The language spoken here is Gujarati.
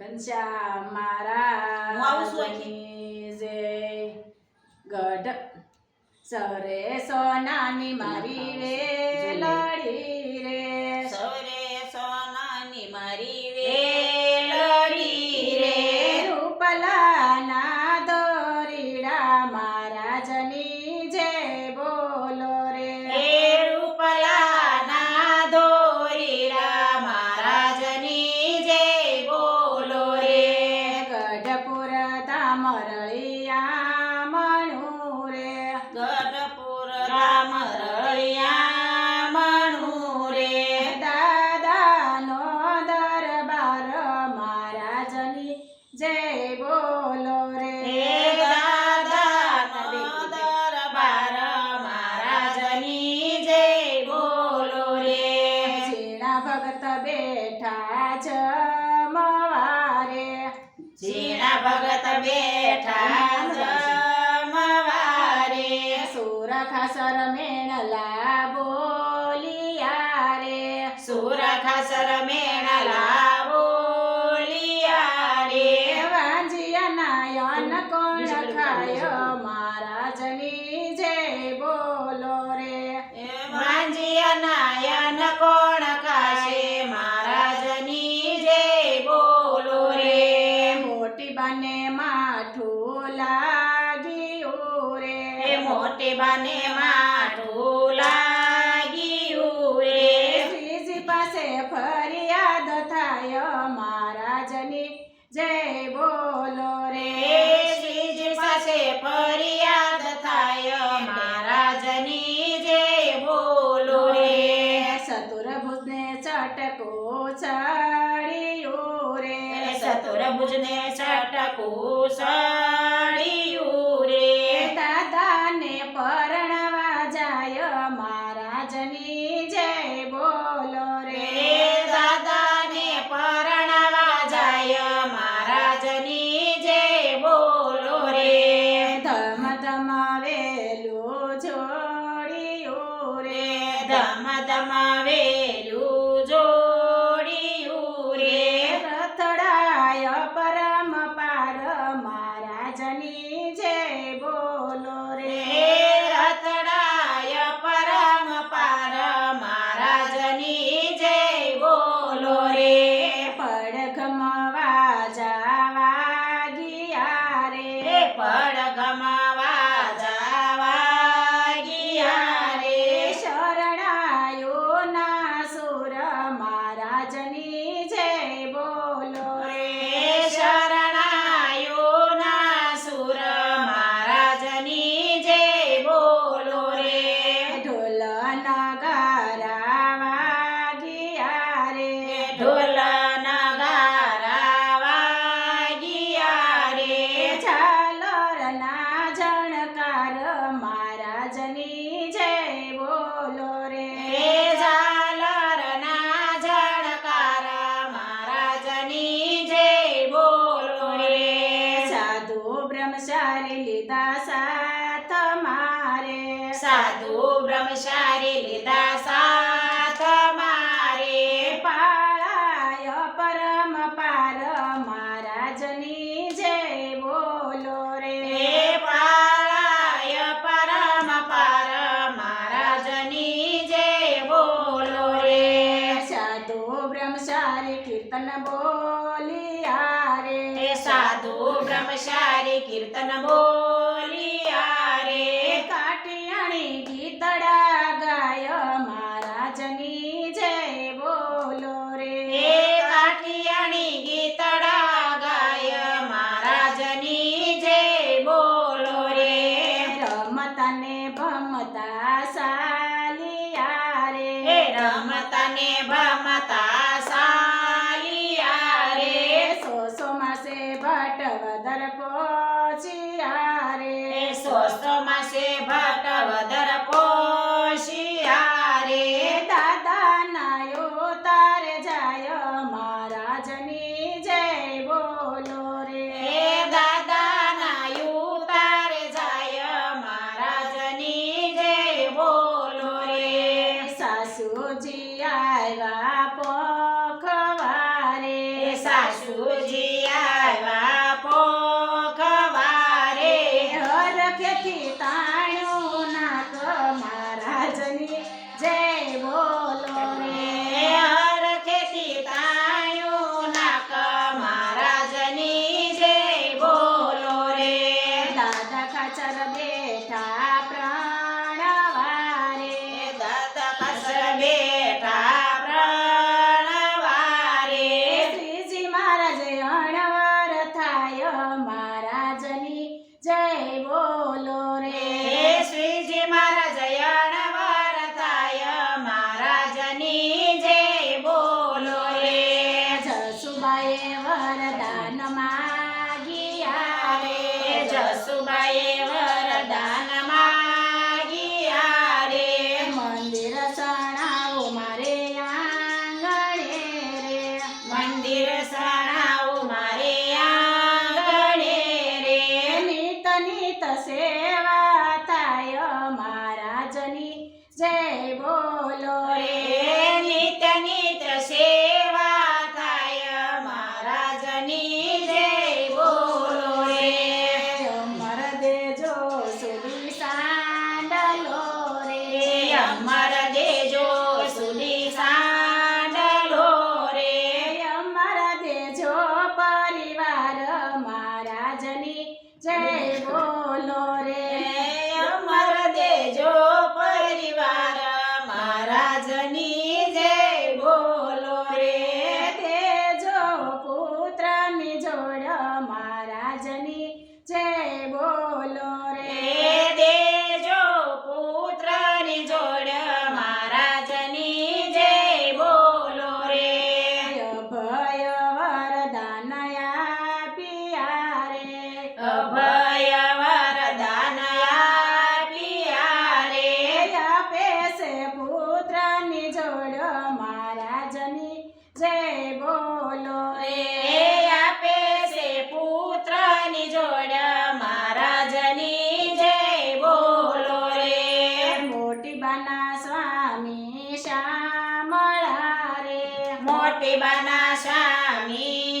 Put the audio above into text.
ઘનશ્યામ મહારાજ જય ગઢ સરે સોનાની મારી રે લડી ભગત બેઠા જમવારે. સુરખ સર બને મારું લાગ્યું રે. શ્રીજી પાસે ફરિયાદ થાય મહારાજની. જય બોલો રે. શ્રીજી પાસે ફરિયાદ થાય મહારાજની. જય બોલો રે. સતુરભુજને ચટકો ચડ્યો રે. સતુરભુજને ચટકો ચડ સંસારે લીધા સાથ મારે પાળાય પરમ પાર મહારાજની જય બોલો રે. પાળાય પરમ પાર મહારાજની જય બોલો રે. સાધુ બ્રહ્મચારી કીર્તન બોલિયા રે. સાધુ બ્રહ્મચારી કીર્તન બોલિયા 在读 theater side. beba na shami